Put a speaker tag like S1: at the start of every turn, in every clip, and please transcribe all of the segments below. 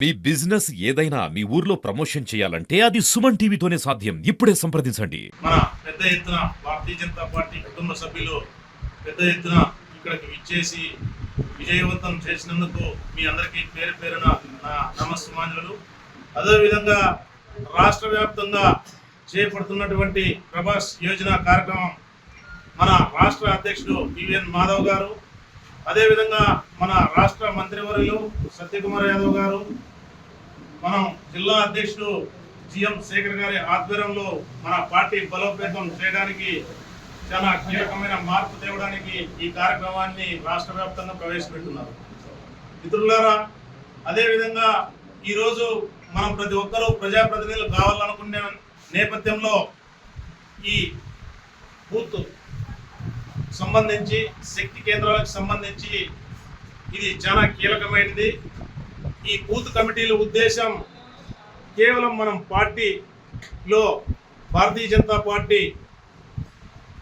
S1: మీ business ఏదైనా మీ ఊర్లో promotion చేయాలంటే అది సుమన్ టీవీతోనే సాధ్యం. ఇప్పుడే సంప్రదించండి.
S2: మన పెద్ద ఎత్తున భారతీయ జనతా పార్టీ కుటుంబ సభ్యులు పెద్ద ఎత్తున ఇక్కడికి విచ్చేసి విజయవంతం చేసినందుకు మీ అందరికీ పేరు పేరున నా నమస్సుమాంజలు. అదేవిధంగా రాష్ట్ర వ్యాప్తంగా చేపడుతున్నటువంటి ప్రభాస్ యోజన కార్యక్రమం మన రాష్ట్ర అధ్యక్షుడు పివిఎన్ మాధవ్ గారు అదేవిధంగా మన రాష్ట్ర మంత్రివర్యులు సత్యకుమార్ యాదవ్ గారు మనం జిల్లా అధ్యక్షుడు జిఎం శేఖర్ గారి ఆధ్వర్యంలో మన పార్టీ బలోపేతం చేయడానికి చాలా కీలకమైన మార్పు తేవడానికి ఈ కార్యక్రమాన్ని రాష్ట్ర వ్యాప్తంగా ప్రవేశపెట్టున్నారు. మిత్రులారా అదేవిధంగా ఈరోజు మనం ప్రతి ఒక్కరూ ప్రజాప్రతినిధులు కావాలనుకునే నేపథ్యంలో ఈ బూత్ సంబంధించి శక్తి కేంద్రాలకు సంబంధించి ఇది చాలా కీలకమైనది. ఈ బూత్ కమిటీల ఉద్దేశం కేవలం మనం పార్టీలో భారతీయ జనతా పార్టీ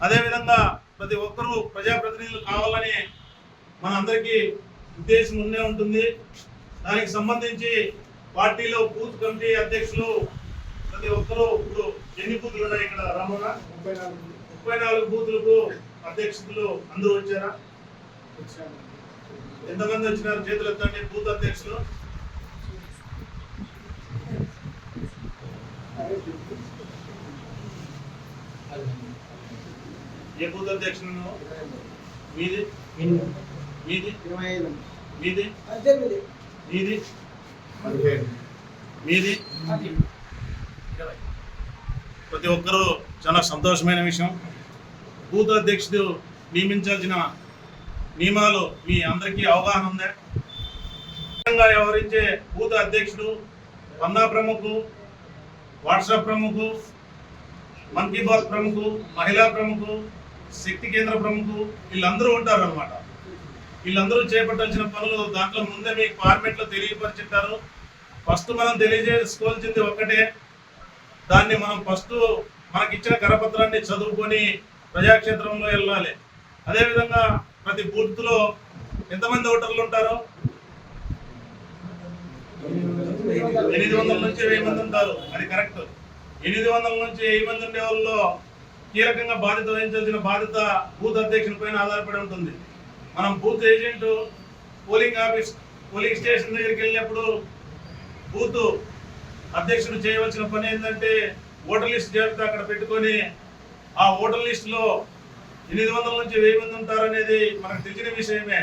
S2: అదేవిధంగా ప్రతి ఒక్కరూ ప్రజాప్రతినిధులు కావాలని మనందరికీ ఉద్దేశం ఉండే ఉంటుంది. దానికి సంబంధించి పార్టీలో బూత్ కమిటీ అధ్యక్షులు ప్రతి ఒక్కరూ ఇప్పుడు ఎన్ని బూతులు ఉన్నాయి ఇక్కడ రామన్న? ముప్పై నాలుగు. ముప్పై నాలుగు బూతులకు అధ్యక్షులు అందరూ వచ్చారా? ఎంతమంది వచ్చినారు? చేతులు ఎత్తండి బూత్ అధ్యక్షులు. ఏ బూత్ అధ్యక్షులు మీది? మీది?
S3: ఇరవై ఐదు
S2: మీది? మీది? మీది? ప్రతి ఒక్కరూ చాలా సంతోషమైన విషయం. బూత్ అధ్యక్షుడు నియమించాల్సిన నియమాలు మీ అందరికీ అవగాహన ఉందా. ముఖ్యంగా వ్యవహరించే బూత్ అధ్యక్షుడు పన్నా ప్రముఖు వాట్సాప్ ప్రముఖు మన్ కీ బాత్ ప్రముఖు మహిళా ప్రముఖు శక్తి కేంద్ర ప్రముఖు వీళ్ళందరూ ఉంటారు అనమాట వీళ్ళందరూ చేపట్టాల్సిన పనులు దాంట్లో ముందే మీకు ఫార్మేట్లో తెలియపరిచింటారు. ఫస్ట్ మనం తెలియజేసుకోవాల్సింది ఒక్కటే. దాన్ని మనం ఫస్ట్ మనకిచ్చిన కరపత్రాన్ని చదువుకొని ప్రజాక్షేత్రంలో వెళ్ళాలి. అదేవిధంగా ప్రతి బూత్లో ఎంతమంది ఓటర్లు ఉంటారు? ఎనిమిది వందల నుంచి వెయ్యి మంది ఉంటారు. అది కరెక్ట్. ఎనిమిది వందల నుంచి వెయ్యి మంది ఉండే వాళ్ళలో కీలకంగా బాధ్యత వహించాల్సిన బాధ్యత బూత్ అధ్యక్షుని పైన ఆధారపడి ఉంటుంది. మనం booth agent polling office polling station దగ్గరికి వెళ్ళినప్పుడు బూత్ అధ్యక్షుడు చేయవలసిన పని ఏంటంటే ఓటర్ లిస్ట్ జాబితా అక్కడ పెట్టుకొని ఆ ఓటర్ లిస్టులో ఎనిమిది వందల నుంచి వెయ్యి మంది ఉంటారనేది మనకు తెలిసిన విషయమే.